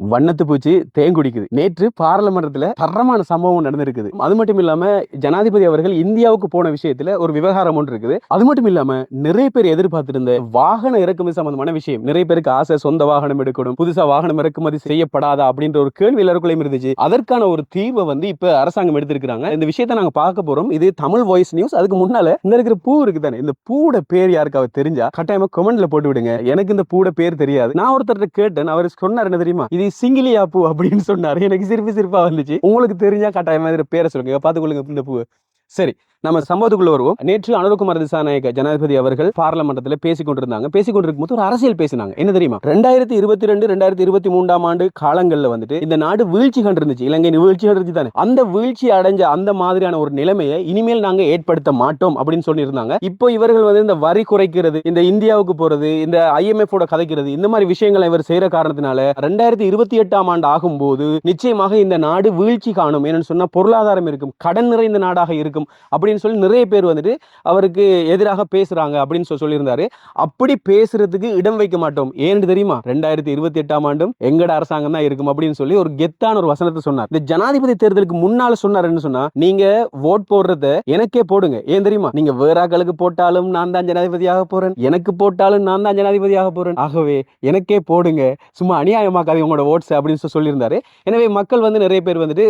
வண்ணத்து பூச்சி தேங்குடிக்குது நேற்று பாராளுமன்றத்துல தரமான சம்பவம் நடந்திருக்குது. அது மட்டும் இல்லாம ஜனாதிபதி அவர்கள் இந்தியாவுக்கு போன விஷயத்துல ஒரு விவகாரம் ஒன்று இருக்குது. அது மட்டும் இல்லாம நிறைய பேர் எதிர்பார்த்திருந்த வாகன இறக்குமதி சம்பந்தமான விஷயம். நிறைய பேருக்கு ஆசை சொந்த வாகனம் எடுக்கணும் புதுசா வாகனம் இறக்குமதி செய்யப்படாதா அப்படின்ற ஒரு கேள்வி எல்லாருக்குள்ளயும் இருந்துச்சு. அதற்கான ஒரு தீர்வை வந்து இப்ப அரசாங்கம் எடுத்திருக்காங்க இந்த விஷயத்தை நாங்க பார்க்க போறோம். இது தமிழ் வாய்ஸ் நியூஸ். அதுக்கு முன்னால இந்த இருக்கிற பூ இருக்கு தானே? இந்த பூட பேர் யாருக்காவது தெரிஞ்சா கட்டாயமா கமெண்ட்ல போட்டு விடுங்க. எனக்கு இந்த பூட பேர் தெரியாது. நான் ஒருத்தர்ட்ட கேட்டேன். அவர் சொன்னார் என்ன தெரியுமா? இது சிங்கிலியா பூ அப்படின்னு சொன்னார். எனக்கு சிரிப்பு சிரிப்பா வந்துச்சு. உங்களுக்கு தெரிஞ்சால் கட்டாயமாக பேரை சொல்லுங்க. பார்த்துக்கொள்ளுங்க இந்த பூ சரி. நம்ம சம்பவத்துக்குள்ள வருவோம். நேற்று அனுரகுமார் திசாநாயக ஜனாதிபதி அவர்கள் பார்லமெண்டத்தில் பேசிக் கொண்டிருந்தாங்க. பேசிக் கொண்டிருக்கும் போது ஒரு அரசியல் பேசினாங்க. என்ன தெரியுமா? ரெண்டாயிரத்தி இருபத்தி ரெண்டு ரெண்டாயிரத்தி இருபத்தி மூன்றாம் ஆண்டு காலங்களில் வந்துட்டு இந்த நாடு வீழ்ச்சி கண்டிருந்துச்சு. இலங்கை வீழ்ச்சி கண்டிருச்சு தானே. அந்த வீழ்ச்சி அடைஞ்ச அந்த மாதிரியான ஒரு நிலைமையை இனிமேல் நாங்க ஏற்படுத்த மாட்டோம் அப்படின்னு சொல்லியிருந்தாங்க. இப்போ இவர்கள் வந்து இந்த வரி குறைக்கிறது இந்த இந்தியாவுக்கு போறது இந்த ஐஎம்எஃப் கதைக்கிறது இந்த மாதிரி விஷயங்களை இவர் செய்யற காரணத்தினால ரெண்டாயிரத்தி இருபத்தி எட்டாம் ஆண்டு ஆகும்போது நிச்சயமாக இந்த நாடு வீழ்ச்சி காணும். ஏன்னு சொன்னா பொருளாதாரம் இருக்கும் கடன் நிறைந்த நாடாக இருக்கும். அப்படி அப்படின்னு சொல்லி நிறைய பேர் வந்துட்டு அவருக்கு எதிராக பேசுறாங்க அப்படின்னு சொல்லி சொல்லியிருந்தாரு. அப்படி பேசுறதுக்கு இடம் வைக்க மாட்டோம். ஏன்னு தெரியுமா? ரெண்டாயிரத்தி இருபத்தி எட்டாம் ஆண்டும் எங்கட அரசாங்கம் தான் இருக்கும் அப்படின்னு சொல்லி ஒரு கெத்தான ஒரு வசனத்தை சொன்னார். இந்த ஜனாதிபதி தேர்தலுக்கு முன்னால சொன்னாருன்னு சொன்னா நீங்க ஓட் போடுறத எனக்கே போடுங்க. ஏன் தெரியுமா? நீங்க வேற ஆக்களுக்கு போட்டாலும் நான் தான் ஜனாதிபதியாக போறேன். எனக்கு போட்டாலும் நான் தான் ஜனாதிபதியாக போறேன். ஆகவே எனக்கே போடுங்க. சும்மா அநியாயமாக்காது உங்களோட ஓட்ஸ் அப்படின்னு சொல்லி சொல்லியிருந்தாரு. எனவே மக்கள் வந்து நிறைய பேர் வந்துட்டு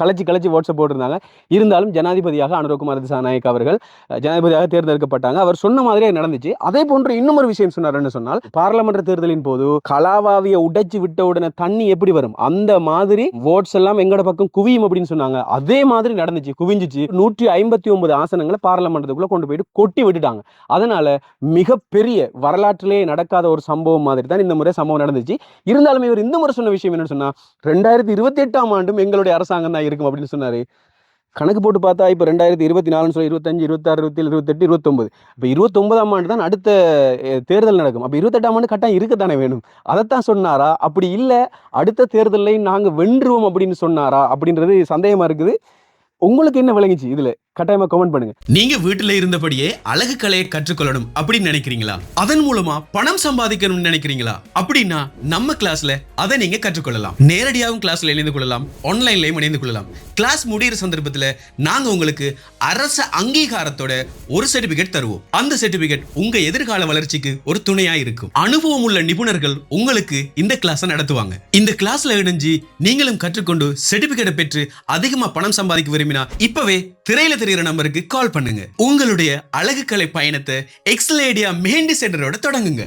கலைச்சி கலைச்சு கலைச்சு ஓட்ஸை போட்டிருந்தாங்க. இருந்தாலும் ஜனாதிபதியாக அனுரகுமார் திசாநாயக் அவர்கள் ஜனாதிபதியாக தேர்ந்தெடுக்கப்பட்டாங்க. அவர் சொன்ன மாதிரியே நடந்துச்சு. அதே போன்று இன்னும் ஒரு விஷயம் சொன்னார்னு சொன்னால் பாராளுமன்ற தேர்தலின் போது கலாவாவிய உடைச்சு விட்ட உடனே தண்ணி எப்படி வரும்? அந்த மாதிரி ஓட்ஸ் எல்லாம் எங்கட பக்கம் குவியும் அப்படின்னு சொன்னாங்க. அதே மாதிரி நடந்துச்சு. குவிஞ்சிச்சு. நூற்றி ஐம்பத்தி ஒன்பது ஆசனங்களை பாராளுமன்றத்துக்குள்ள கொண்டு போயிட்டு கொட்டி விட்டுட்டாங்க. அதனால மிகப்பெரிய வரலாற்றிலே நடக்காத ஒரு சம்பவம் மாதிரி தான் இந்த முறை சம்பவம் நடந்துச்சு. இருந்தாலும் இவர் இந்த முறை சொன்ன விஷயம் என்னன்னு சொன்னா ரெண்டாயிரத்தி இருபத்தி எட்டாம் ஆண்டும் எங்களுடைய அரசாங்கம் தான் இருக்கும் அப்படின்னு சொன்னாரு. கணக்கு போட்டு பார்த்தா இப்போ ரெண்டாயிரத்தி இருபத்தி நாலுன்னு சொல்லி இருபத்தஞ்சு இருபத்தாறு இருபத்தி இருபத்தெட்டு இருபத்தொம்பது இப்போ இருபத்தொம்பதாம் ஆண்டு தான் அடுத்த தேர்தல் நடக்கும். அப்போ இருபத்தெட்டாம் ஆண்டு கட்டாயம் இருக்கத்தானே வேணும்? அதைத்தான் சொன்னாரா? அப்படி இல்லை. அடுத்த தேர்தலையும் நாங்கள் வென்றுவோம் அப்படின்னு சொன்னாரா? அப்படின்றது சந்தேகமாக இருக்குது. உங்களுக்கு என்ன விளங்குச்சு? இதுல கட்டாயமா கமெண்ட் பண்ணுங்க. நீங்க வீட்டுல இருந்தபடியே அழகு கலையை கற்றுக்கொள்ளணும் அப்படின்னு நினைக்கிறீங்களா? அதன் மூலமா பணம் சம்பாதிக்கணும்னு நினைக்கிறீங்களா? அப்படின்னா நம்ம கிளாஸ்ல அதை நீங்க கற்றுக்கொள்ளலாம். நேரடியாகவும் கிளாஸ்ல இணைந்து கொள்ளலாம். ஆன்லைன்லயும் இணைந்து கொள்ளலாம். கிளாஸ் முடியிற சந்தர்ப்பத்துல நாங்க உங்களுக்கு அரச அங்கீகாரத்தோட ஒரு சர்டிபிகேட் தருவோம். அந்த சர்டிபிகேட் உங்க எதிர்கால வளர்ச்சிக்கு ஒரு துணையா இருக்கும். அனுபவம் உள்ள நிபுணர்கள் உங்களுக்கு இந்த கிளாஸை நடத்துவாங்க. இந்த கிளாஸ்ல இணைஞ்சு நீங்களும் கற்றுக்கொண்டு சர்டிபிகேட்டை பெற்று அதிகமா பணம் சம்பாதிக்க விரும்பினா இப்பவே திரையில தெரிகிற நம்பருக்கு கால் பண்ணுங்க. உங்களுடைய அழகு கலை பயணத்தை எக்ஸ்லேடியா மெஹந்தி சென்டரோட தொடங்குங்க.